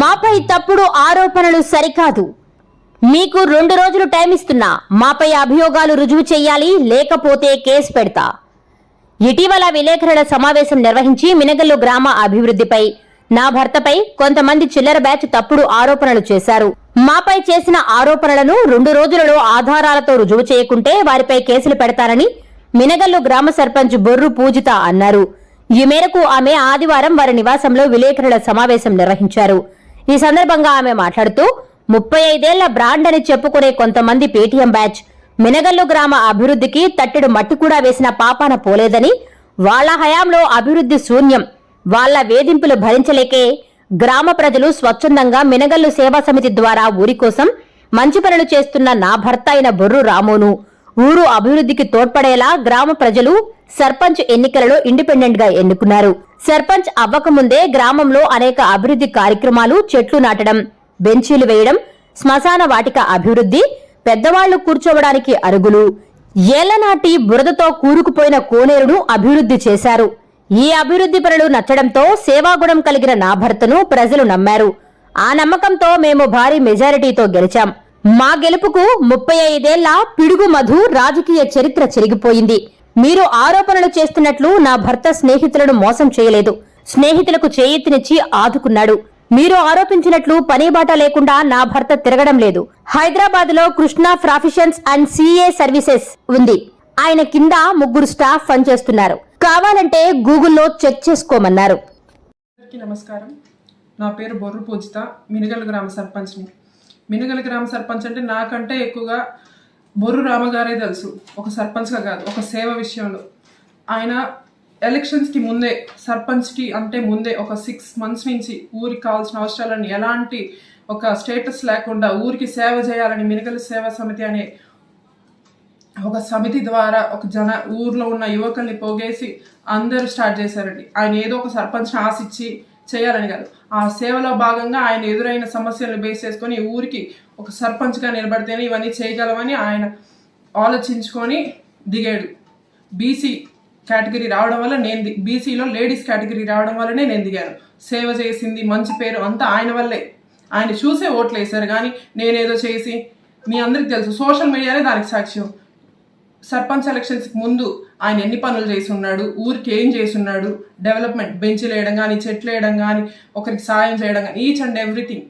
మాపై తప్పుడు ఆరోపణలు సరికాదు. మీకు రెండు రోజులు టైం ఇస్తున్నా. మాపై అభియోగాలు రుజువు చేయాలి లేకపోతే కేసు పెడతా. ఇటీవల విలేకరుల సమావేశం నిర్వహించి మినగల్లు గ్రామ అభివృద్ధిపై నా భర్తపై కొంతమంది చిల్లర బ్యాచ్ తప్పుడు ఆరోపణలు చేశారు. మాపై చేసిన ఆరోపణలను రెండు రోజులలో ఆధారాలతో రుజువు చేయకుంటే వారిపై కేసులు పెడతారని మినగల్లు గ్రామ సర్పంచ్ బొర్రు పూజిత అన్నారు. ఈ మేరకు ఆమె ఆదివారం వారి నివాసంలో విలేకరుల సమావేశం నిర్వహించారు. ఈ సందర్భంగా ఆమె మాట్లాడుతూ ముప్పై ఐదేళ్ళ బ్రాండ్ అని చెప్పుకునే కొంతమంది పేటీఎం బ్యాచ్ మినగల్లు గ్రామ అభివృద్ధికి తట్టెడు మట్టి కూడా వేసిన పాపాన పోలేదని వాళ్ళ హయాంలో అభివృద్ధి శూన్యం వాళ్ళ వేధింపులు భరించలేకే గ్రామ ప్రజలు స్వచ్ఛందంగా మినగల్లు సేవా సమితి ద్వారా ఊరి కోసం మంచి పనులు చేస్తున్న నా భర్త అయిన బొర్రు రామోను. ఊరు అభివృద్ధికి తోడ్పడేలా గ్రామ ప్రజలు సర్పంచ్ ఎన్నికలలో ఇండిపెండెంట్గా ఎన్నుకున్నారు. సర్పంచ్ అవ్వకముందే గ్రామంలో అనేక అభివృద్ధి కార్యక్రమాలు చెట్లు నాటడం బెంచీలు వేయడం శ్మశాన వాటిక అభివృద్ధి పెద్దవాళ్ళు కూర్చోవడానికి అరుగులు ఏళ్ళనాటి బురదతో కూరుకుపోయిన కోనేరును అభివృద్ధి చేశారు. ఈ అభివృద్ధి పనులు నచ్చడంతో సేవాగుణం కలిగిన నా భర్తను ప్రజలు నమ్మారు. ఆ నమ్మకంతో మేము భారీ మెజారిటీతో గెలిచాం. మా గెలుపుకు ముప్పై ఐదేళ్ళ పిడుగు మధు రాజకీయ చరిత్ర చెరిగిపోయింది. మీరు ఆరోపణలు చేస్తున్నట్లు నా భర్త స్నేహితులను మోసం చేయలేదు. స్నేహితులకు చేయెత్తినిచ్చి ఆదుకున్నాడు. మీరు ఆరోపించినట్లు పనిబాట లేకుండా నా భర్త తిరగడం లేదు. హైదరాబాద్లో Krishna professions and CA services ఉంది. ఆయన కింద ముగ్గురు స్టాఫ్ పనిచేస్తున్నారు. కావాలంటే గూగుల్లో చెక్ చేసుకోమన్నారు. నమస్కారం. నా పేరు బొర్రు పూజిత మినగల్ గ్రామ సర్పంచ్ని. మినగల్ గ్రామ సర్పంచ్ అంటే నాకంటే ఎక్కువగా బొర్రు రామగారే తెలుసు. ఒక సర్పంచ్గా కాదు ఒక సేవ విషయంలో. ఆయన ఎలక్షన్స్కి ముందే సర్పంచ్కి అంటే ముందే ఒక సిక్స్ మంత్స్ నుంచి ఊరికి కావాల్సిన అవసరాలని ఎలాంటి ఒక స్టేటస్ లేకుండా ఊరికి సేవ చేయాలని మినగల్ సేవా సమితి అనే ఒక సమితి ద్వారా ఒక జన ఊర్లో ఉన్న యువకుల్ని పోగేసి అందరూ స్టార్ట్ చేశారండి. ఆయన ఏదో ఒక సర్పంచ్ని ఆశించి చేయాలని కాదు. ఆ సేవలో భాగంగా ఆయన ఎదురైన సమస్యలను బేస్ చేసుకొని ఊరికి ఒక సర్పంచ్గా నిలబడితేనే ఇవన్నీ చేయగలమని ఆయన ఆలోచించుకొని దిగాడు. బీసీ కేటగిరీ రావడం వల్ల నేను ది- బీసీలో లేడీస్ కేటగిరీ రావడం వల్లనే నేను దిగాను. సేవ చేసింది మంచి పేరు అంతా ఆయన వల్లే. ఆయన చూసే ఓట్లు వేశారు కానీ నేనేదో చేసి మీ అందరికి తెలుసు సోషల్ మీడియానే దానికి సాక్ష్యం. సర్పంచ్ ఎలక్షన్స్కి ముందు ఆయన ఎన్ని పనులు చేసి ఉన్నాడు ఊరికి ఏం చేసి ఉన్నాడు డెవలప్మెంట్ బెంచ్లు వేయడం కానీ చెట్లు వేయడం కానీ ఒకరికి సాయం చేయడం కానీ ఈచ్ అండ్ ఎవ్రీథింగ్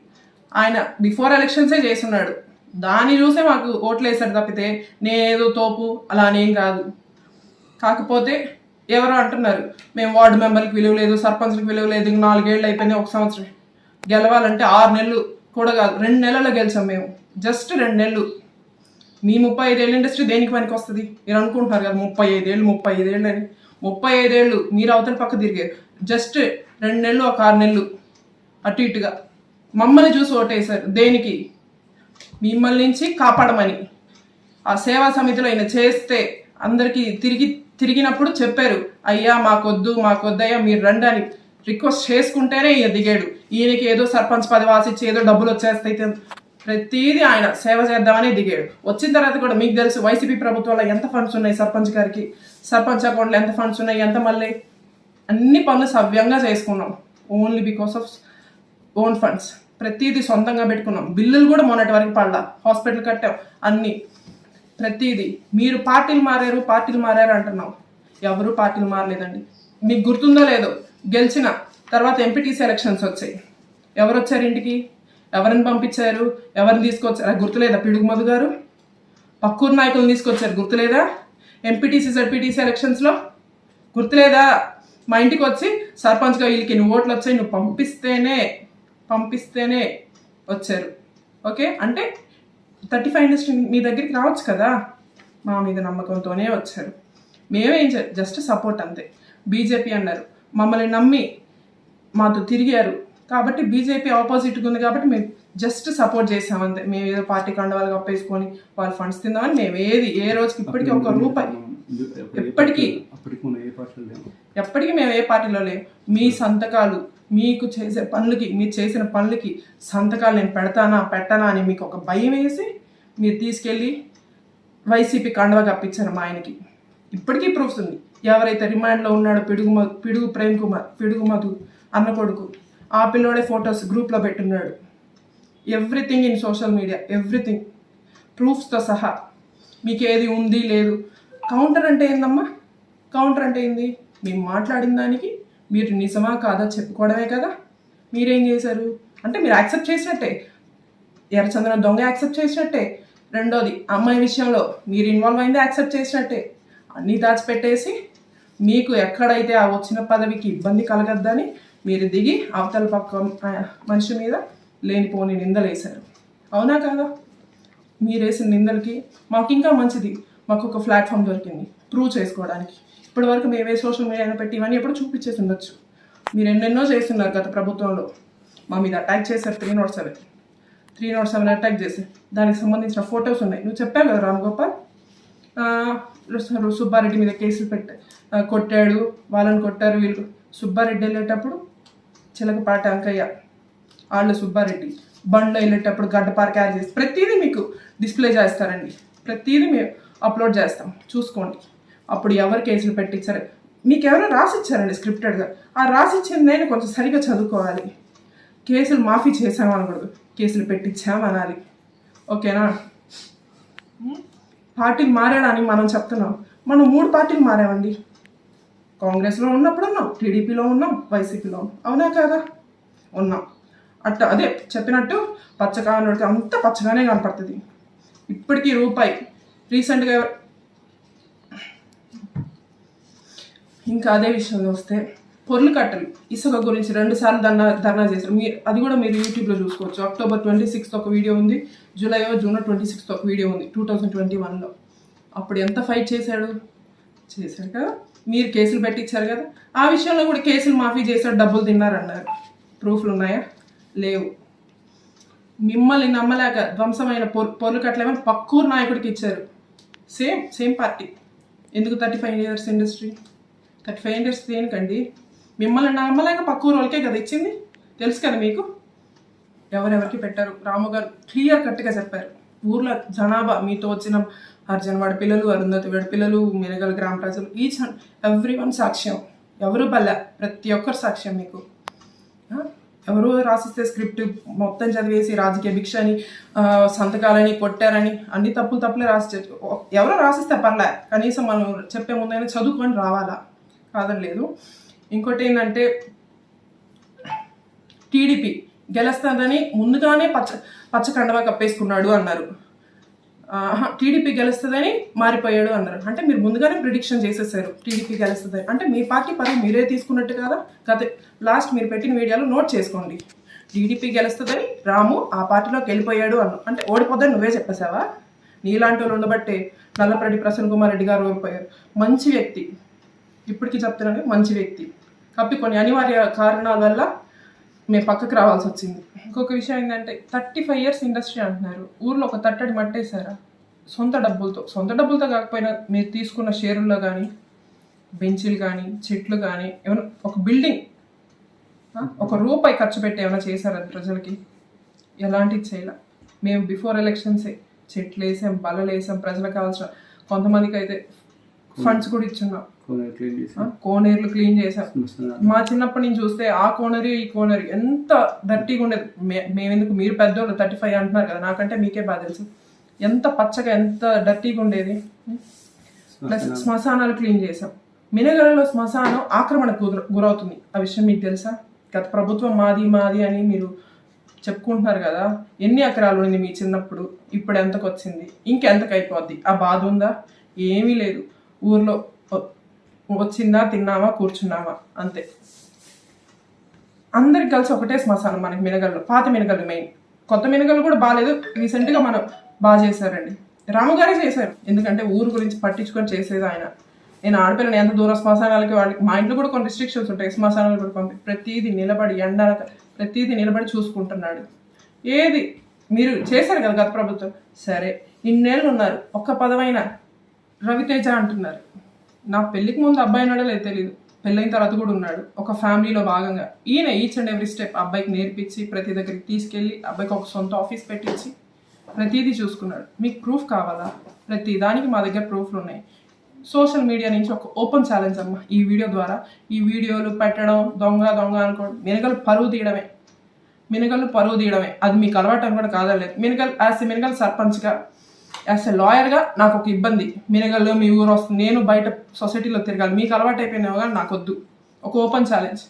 ఆయన బిఫోర్ ఎలక్షన్సే చేసి ఉన్నాడు దాన్ని చూసే మాకు ఓట్లు వేశారు తప్పితే నేనేదో తోపు అలా అనేం కాదు. కాకపోతే ఎవరో అంటున్నారు మేము వార్డు మెంబర్కి విలువ లేదు సర్పంచ్కి విలువ లేదు ఇంక నాలుగేళ్ళు అయిపోయింది ఒక సంవత్సరం గెలవాలంటే ఆరు నెలలు కూడా కాదు రెండు నెలల్లో గెలిచాం మేము జస్ట్ రెండు నెలలు. మీ ముప్పై ఐదేళ్ళ ఇండస్ట్రీ దేనికి పనికి వస్తుంది మీరు అనుకుంటున్నారు కదా ముప్పై ఐదేళ్ళు ముప్పై ఐదేళ్ళు అని. ముప్పై ఐదేళ్ళు మీరు అవతల పక్క తిరిగారు జస్ట్ రెండు నెలలు ఒక ఆరు నెలలు అటు ఇటుగా. మమ్మల్ని చూసి ఓటేశారు. దేనికి? మిమ్మల్ని నుంచి కాపాడమని. ఆ సేవా సమితిలో ఆయన చేస్తే అందరికీ తిరిగి తిరిగినప్పుడు చెప్పారు అయ్యా మాకొద్దు మాకొద్దు అయ్యా మీరు రండి అని. రిక్వెస్ట్ చేసుకుంటేనే ఈయన దిగాడు. ఈయనకి ఏదో సర్పంచ్ పదవి ఆశించి ఏదో డబ్బులు వచ్చేస్తాయి ప్రతిదీ ఆయన సేవ చేద్దామని దిగాడు. వచ్చిన తర్వాత కూడా మీకు తెలుసు వైసీపీ ప్రభుత్వంలో ఎంత ఫండ్స్ ఉన్నాయి సర్పంచ్ గారికి? సర్పంచ్ అకౌంట్లో ఎంత ఫండ్స్ ఉన్నాయి? ఎంత మళ్ళీ? అన్ని పనులు సవ్యంగా చేసుకున్నాం. Only because of own funds ప్రతిదీ సొంతంగా పెట్టుకున్నాం. బిల్లులు కూడా మొన్నటి వరకు పడ్డా హాస్పిటల్ కట్టాం. అన్నీ. ప్రతిదీ. మీరు పార్టీలు మారారు పార్టీలు మారారు అంటున్నాం. ఎవరు పార్టీలు మారలేదండి. మీకు గుర్తుందో లేదో గెలిచిన తర్వాత ఎంపీటీసీ ఎలక్షన్స్ వచ్చాయి. ఎవరు వచ్చారు ఇంటికి? ఎవరిని పంపించారు? ఎవరిని తీసుకొచ్చారు? అది గుర్తులేదా పిడుగుమధు గారు? పక్కూరు నాయకులను తీసుకొచ్చారు గుర్తులేదా? ఎంపీటీసీ జడ్పీటీసీ ఎలక్షన్స్లో గుర్తులేదా? మా ఇంటికి వచ్చి సర్పంచ్గా వీళ్ళకి నువ్వు ఓట్లు వచ్చాయి? నువ్వు పంపిస్తేనే పంపిస్తేనే వచ్చారు. ఓకే? అంటే థర్టీ ఫైవ్ ఇండస్ట్రీ మీ దగ్గరికి రావచ్చు కదా? మా మీద నమ్మకంతోనే వచ్చారు. మేమేం జస్ట్ సపోర్ట్ అంతే. బీజేపీ అన్నారు. మమ్మల్ని నమ్మి మాతో తిరిగారు. కాబట్టి బీజేపీ ఆపోజిట్గా ఉంది కాబట్టి మేము జస్ట్ సపోర్ట్ చేసాం అంతే. మేము ఏదో పార్టీ కండవాళ్ళు కప్పేసుకొని వాళ్ళు ఫండ్స్ తిందామని మేము ఏది ఏ రోజుకి ఇప్పటికీ ఒక రూపాయి ఎప్పటికీ ఎప్పటికీ మేము ఏ పార్టీలో లేము మీ సంతకాలు మీకు చేసే పనులకి మీరు చేసిన పనులకి సంతకాలు నేను పెడతానా పెట్టనా అని మీకు ఒక భయం వేసి మీరు తీసుకెళ్ళి వైసీపీ కండవ కప్పించారు మా ఆయనకి. ఇప్పటికీ ప్రూఫ్స్ ఉంది. ఎవరైతే రిమాండ్లో ఉన్నాడో పిడుగు పిడుగు ప్రేమ్ కుమార్ పిడుగు మధు అన్న కొడుకు ఆ పిల్లోడే ఫొటోస్ గ్రూప్లో పెట్టున్నాడు. Everything in social media everything. ప్రూఫ్స్తో సహా. మీకు ఏది ఉంది లేదు. కౌంటర్ అంటే ఏందమ్మా? కౌంటర్ అంటే ఏంది? మేము మాట్లాడిన దానికి మీరు నిజమా కాదా చెప్పుకోవడమే కదా. మీరేం చేశారు? అంటే మీరు యాక్సెప్ట్ చేసినట్టే. ఎర్రచందనం దొంగ యాక్సెప్ట్ చేసినట్టే. రెండోది అమ్మాయి విషయంలో మీరు ఇన్వాల్వ్ అయిందే యాక్సెప్ట్ చేసినట్టే. అన్నీ దాచిపెట్టేసి మీకు ఎక్కడైతే ఆ వచ్చిన పదవికి ఇబ్బంది కలగద్దని మీరు దిగి అవతల పక్క మనిషి మీద లేనిపోని నిందలు వేశారు అవునా కాదా? మీరు వేసిన నిందలకి మాకు ఇంకా మంచిది. మాకు ఒక ప్లాట్ఫామ్ దొరికింది ప్రూవ్ చేసుకోవడానికి. ఇప్పటివరకు మేమే సోషల్ మీడియాలో పెట్టి ఇవన్నీ ఎప్పుడు చూపించేసి ఉండొచ్చు. మీరు ఎన్నెన్నో చేస్తున్నారు గత ప్రభుత్వంలో. మా మీద అటాక్ చేశారు three nought seven. Three nought seven attack చేశారు. దానికి సంబంధించిన ఫొటోస్ ఉన్నాయి. నువ్వు చెప్పావు కదా రామ్ గోపాల్? సుబ్బారెడ్డి మీద కేసులు పెట్ట కొట్టాడు వాళ్ళని కొట్టారు వీళ్ళు. సుబ్బారెడ్డి వెళ్ళేటప్పుడు చిలకపాటి అంకయ్య వాళ్ళు సుబ్బారెడ్డి బండ్లో వెళ్ళేటప్పుడు గడ్డపార క్యారీ చేసి ప్రతిదీ మీకు డిస్ప్లే చేస్తారండి. ప్రతిదీ మేము అప్లోడ్ చేస్తాం. చూసుకోండి. అప్పుడు ఎవరు కేసులు పెట్టించారు? మీకు ఎవరో రాసిచ్చారండి స్క్రిప్టెడ్గా. ఆ రాసిచ్చింది నేను కొంచెం సరిగా చదువుకోవాలి. కేసులు మాఫీ చేసామనకూడదు కేసులు పెట్టించామనాలి. ఓకేనా? పార్టీలు మారాడని మనం చెప్తున్నాం. మనం మూడు పార్టీలు మారామండి. కాంగ్రెస్లో ఉన్నప్పుడు ఉన్నాం టీడీపీలో ఉన్నాం వైసీపీలో అవునా కాదా? ఉన్నాం. అట్ట అదే చెప్పినట్టు పచ్చగా నడితే అంత పచ్చగానే కనపడుతుంది. ఇప్పటికీ రూపాయి. రీసెంట్గా ఇంకా అదే విషయంలో వస్తే పొర్లు కట్టలు. ఇసుక గురించి రెండుసార్లు ధర్నా ధర్నా చేశారు. మీరు అది కూడా మీరు యూట్యూబ్లో చూసుకోవచ్చు. అక్టోబర్ ట్వంటీ సిక్స్త్ ఒక వీడియో ఉంది. జూలై జూన్ ట్వంటీ సిక్స్త్ ఒక వీడియో ఉంది టూ థౌజండ్ ట్వంటీ వన్లో. అప్పుడు ఎంత ఫైట్ చేశాడు? చేశాడు కదా? మీరు కేసులు పెట్టించారు కదా? ఆ విషయంలో కూడా కేసులు మాఫీ చేశారు డబ్బులు తిన్నారన్నారు. ప్రూఫ్లు ఉన్నాయా లేవు. మిమ్మల్ని నమ్మలేక ధ్వంసమైన పొర్ పొర్లు కట్టలేమని పక్కూరు నాయకుడికి ఇచ్చారు. Same same party. ఎందుకు thirty five years industry? Thirty five years దేనికండి? మిమ్మల్ని నమ్మలేక పక్కూరు వాళ్ళకే కదా ఇచ్చింది? తెలుసు కదా మీకు? ఎవరెవరికి పెట్టారు? రాము గారు క్లియర్ కట్గా చెప్పారు. ఊర్లో జనాభా మీతో వచ్చిన అర్జున్ వాడి పిల్లలు అరుంధతి వాడి పిల్లలు మిరగల గ్రామ ప్రజలు ఈచ్ ఎవ్రీ వన్ సాక్ష్యం. ఎవరు బల్ల? ప్రతి ఒక్కరు సాక్ష్యం మీకు. ఎవరు ఎవరో రాసిస్తే స్క్రిప్ట్ మొత్తం చదివేసి రాజకీయ భిక్ష అని సంతకాలని కొట్టారని అన్ని తప్పులు తప్పులే రాసి ఎవరో రాసిస్తే పర్లే. కనీసం మనం చెప్పే ముందైనా చదువుకొని రావాలా? కాదని లేదు ఇంకోటి ఏంటంటే టీడీపీ గెలుస్తుందని ముందుగానే పచ్చ పచ్చ కండవా కప్పేసుకున్నాడు అన్నారు. టీడీపీ గెలుస్తుందని మారిపోయాడు అన్నారు. అంటే మీరు ముందుగానే ప్రిడిక్షన్ చేసేసారు. టీడీపీ గెలుస్తుంది అంటే మీ పార్టీ పరువు మీరే తీసుకున్నట్టు కదా? గత లాస్ట్ మీరు పెట్టిన వీడియోలో నోట్ చేసుకోండి. టీడీపీ గెలుస్తుందని రాము ఆ పార్టీలోకి వెళ్ళిపోయాడు అన్న. అంటే ఓడిపోద్దని నువ్వే చెప్పేశావా? నీలాంటి వాళ్ళు ఉండబట్టే నల్లపరెడ్డి ప్రసన్న కుమార్ రెడ్డి గారు ఓడిపోయారు. మంచి వ్యక్తి. ఇప్పటికీ చెప్తున్నాను మంచి వ్యక్తి. కాబట్టి కొన్ని అనివార్య కారణాల వల్ల మేము పక్కకు రావాల్సి వచ్చింది. ఇంకొక విషయం ఏంటంటే థర్టీ ఫైవ్ ఇయర్స్ ఇండస్ట్రీ అంటున్నారు. ఊర్లో ఒక తట్టడి మట్టేశారా? సొంత డబ్బులతో. సొంత డబ్బులతో కాకపోయినా మీరు తీసుకున్న షేరుల్లో కానీ బెంచీలు కానీ చెట్లు కానీ ఏమైనా ఒక బిల్డింగ్ ఒక రూపాయి ఖర్చు పెట్టి ఏమైనా చేశారా ప్రజలకి? ఎలాంటిది చేయాల. మేము బిఫోర్ ఎలక్షన్సే చెట్లు వేసాం బల్లలు వేసాం ప్రజలకు కావాల్సిన కొంతమందికి అయితే ఫండ్స్ కూడా ఇచ్చున్నాం. కోనేరులు క్లీన్ చేసాం. మా చిన్నప్పటి నుంచి చూస్తే ఆ కోనరి ఈ కోనరి ఎంత డర్టీగా ఉండేది. మేమెందుకు మీరు పెద్దోళ్ళు థర్టీ ఫైవ్ అంటున్నారు కదా నాకంటే మీకే బాగా తెలుసు. ఎంత పచ్చగా ఎంత డర్టీగా ఉండేది. ప్లస్ శ్మశానాలు. క్లీన్ చేసాం మినగలలో శ్మశానం ఆక్రమణకు గుర- గురవుతుంది. ఆ విషయం మీకు తెలుసా? గత ప్రభుత్వం మాది మాది అని మీరు చెప్పుకుంటున్నారు కదా. ఎన్ని ఎకరాలు ఉంది మీ చిన్నప్పుడు? ఇప్పుడు ఎంతకు వచ్చింది? ఇంకెంతకు అయిపోద్ది? ఆ బాధ ఉందా? ఏమీ లేదు. ఊర్లో వచ్చిందా తిన్నామా కూర్చున్నామా అంతే. అందరికి కలిసి ఒకటే శ్మశానం మనకి మినగల్లో పాత మినగలు మెయిన్ కొత్త మినగలు కూడా బాగాలేదు రీసెంట్గా మనం బాగా చేశారండి. రాముగారే చేశారు. ఎందుకంటే ఊరు గురించి పట్టించుకొని చేసేది ఆయన. నేను ఆడపిల్లని ఎంత దూరం శ్మశానాలకి వాళ్ళకి మా ఇంట్లో కూడా కొన్ని రిస్ట్రిక్షన్స్ ఉంటాయి. శ్మశానాలు కూడా పంపి ప్రతీది నిలబడి ఎండ ప్రతిదీ నిలబడి చూసుకుంటున్నాడు. ఏది? మీరు చేశారు కదా గత ప్రభుత్వం? సరే. ఇన్నేళ్ళు ఉన్నారు. ఒక్క పదమైన రవితేజ అంటున్నారు. నా పెళ్ళికి ముందు అబ్బాయి ఉన్నాడో లేదు తెలియదు పెళ్ళైన తర్వాత కూడా ఉన్నాడు. ఒక ఫ్యామిలీలో భాగంగా. ఈయన ఈచ్ అండ్ ఎవ్రీ స్టెప్ అబ్బాయికి నేర్పించి ప్రతి దగ్గరికి తీసుకెళ్ళి అబ్బాయికి ఒక సొంత ఆఫీస్ పెట్టించి ప్రతిదీ చూసుకున్నాడు. మీకు ప్రూఫ్ కావాలా? ప్రతి దానికి మా దగ్గర ప్రూఫ్లు ఉన్నాయి. సోషల్ మీడియా నుంచి ఒక ఓపెన్ ఛాలెంజ్ అమ్మ. ఈ వీడియో ద్వారా ఈ వీడియోలు పెట్టడం దొంగ దొంగ అనుకోవడం మినగలు పరువు తీయడమే. మినగలు పరువు తీయడమే. అది మీకు అలవాటు అని కూడా కాదలేదు మినగల్ యాజ్ ఎ మినగల్ సర్పంచ్గా యాజ్ ఎ లాయర్గా నాకు ఒక ఇబ్బంది. మినగల్లో మీ ఊరు వస్తుంది. నేను బయట సొసైటీలో తిరగాలి. మీకు అలవాటు అయిపోయినావు కానీ నాకు వద్దు. ఒక ఓపెన్ ఛాలెంజ్.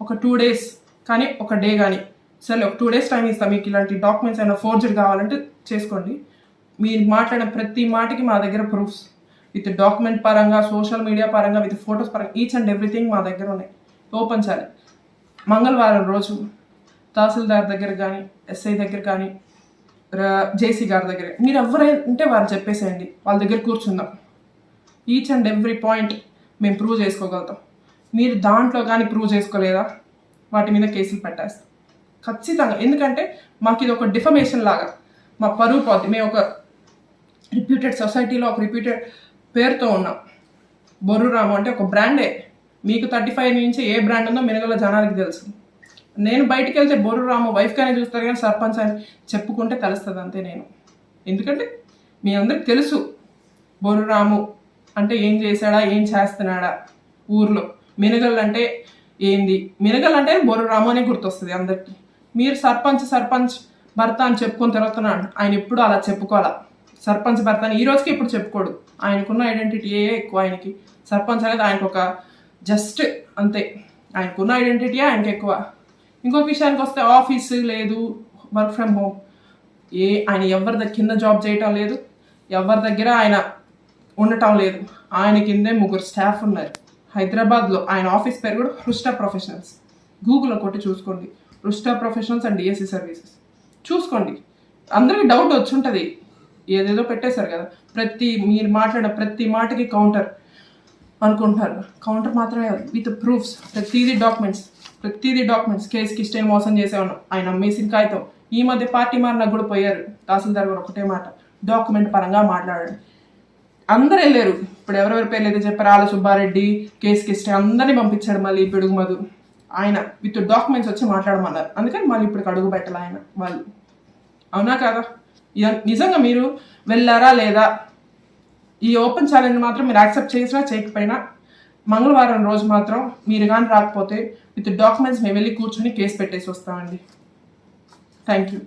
ఒక టూ డేస్ కానీ ఒక డే కానీ. సరే ఒక టూ డేస్ టైం ఇస్తాను మీకు ఇలాంటి డాక్యుమెంట్స్ అయినా ఫోర్జరీ కావాలంటే చేసుకోండి. మీరు మాట్లాడిన ప్రతి మాటకి మా దగ్గర ప్రూఫ్స్ విత్ డాక్యుమెంట్ పరంగా సోషల్ మీడియా పరంగా విత్ ఫొటోస్ పరంగా ఈచ్ అండ్ ఎవ్రీథింగ్ మా దగ్గర ఉన్నాయి. Open challenge. మంగళవారం రోజు తహసీల్దార్ దగ్గర కానీ ఎస్ఐ దగ్గర కానీ జేసీ గారి దగ్గరే. మీరు ఎవరైనా ఉంటే వారు చెప్పేసేయండి. వాళ్ళ దగ్గర కూర్చుందాం. ఈచ్ అండ్ ఎవ్రీ పాయింట్ మేము ప్రూవ్ చేసుకోగలుగుతాం. మీరు దాంట్లో కానీ ప్రూవ్ చేసుకోలేదా? వాటి మీద కేసులు పెట్టేస్తాం. ఖచ్చితంగా. ఎందుకంటే మాకు ఇది ఒక డిఫమేషన్ లాగా. మా పరువు పోద్ది. మేము ఒక రిప్యూటెడ్ సొసైటీలో ఒక రిప్యూటెడ్ పేరుతో ఉన్నాం. బొర్రు రాము అంటే ఒక బ్రాండే. మీకు థర్టీ ఫైవ్ నుంచి ఏ బ్రాండ్ ఉందో మినగల జనానికి తెలుసు. నేను బయటికి వెళ్తే బోరు రాము వైఫ్ కానీ చూస్తారు కానీ సర్పంచ్ అని చెప్పుకుంటే కలుస్తుంది అంతే నేను. ఎందుకంటే మీ అందరికి తెలుసు బోరు రాము అంటే ఏం చేశాడా ఏం చేస్తున్నాడా ఊర్లో. మినగల్ అంటే ఏంది? మినగల్ అంటే బొర్రు రాము అనే గుర్తొస్తుంది అందరికీ. మీరు సర్పంచ్ సర్పంచ్ భర్త అని చెప్పుకొని తిరుగుతున్నాడు ఆయన ఎప్పుడు అలా చెప్పుకోవాలా? సర్పంచ్ భర్త అని ఈ రోజుకి ఇప్పుడు చెప్పుకోడు. ఆయనకున్న ఐడెంటిటీయే ఎక్కువ ఆయనకి. సర్పంచ్ అనేది ఆయనకు ఒక జస్ట్ అంతే. ఆయనకున్న ఐడెంటిటీ ఆయనకి ఎక్కువ. ఇంకొక విషయానికి వస్తే ఆఫీస్ లేదు వర్క్ ఫ్రమ్ హోమ్ ఏ ఆయన ఎవరి దగ్గర కింద జాబ్ చేయటం లేదు ఎవరి దగ్గర ఆయన ఉండటం లేదు. ఆయన కిందే ముగ్గురు స్టాఫ్ ఉన్నారు. హైదరాబాద్లో ఆయన ఆఫీస్ పేరు కూడా హృష్ట ప్రొఫెషనల్స్. గూగుల్లో కొట్టి చూసుకోండి. Hrishta professionals and DSC services. చూసుకోండి. అందరికీ డౌట్ వచ్చి ఉంటుంది. ఏదేదో పెట్టేశారు కదా. ప్రతి మీరు మాట్లాడిన ప్రతి మాటకి కౌంటర్ అనుకుంటారు. కౌంటర్ మాత్రమే కాదు విత్ ప్రూఫ్స్ ప్రతిదీ డాక్యుమెంట్స్ ప్రతిదీ డాక్యుమెంట్స్ కేసుకి ఇష్టం మోసం చేసేవాడు. ఆయన అమ్మేసిన కాగితం. ఈ మధ్య పార్టీ మారినా కూడా పోయారు. తహసీల్దార్ గారు ఒకటే మాట. డాక్యుమెంట్ పరంగా మాట్లాడండి. అందరు వెళ్ళారు. ఇప్పుడు ఎవరెవరి పేర్లు అయితే చెప్పారు ఆల సుబ్బారెడ్డి కేసుకి ఇష్టం అందరినీ పంపించాడు మళ్ళీ పిడుగు మధు ఆయన విత్ డాక్యుమెంట్స్ వచ్చి మాట్లాడమన్నారు. అందుకని మళ్ళీ ఇప్పుడు అడుగు పెట్టాలి ఆయన వాళ్ళు. అవునా కాదా? నిజంగా మీరు వెళ్ళారా లేదా? ఈ ఓపెన్ ఛాలెంజ్ మాత్రం మీరు యాక్సెప్ట్ చేసినా చేయకపోయినా మంగళవారం రోజు మాత్రం మీరు కానీ రాకపోతే విత్ డాక్యుమెంట్స్ మేము వెళ్ళి కూర్చొని కేసు పెట్టేసి వస్తామండి. Thank you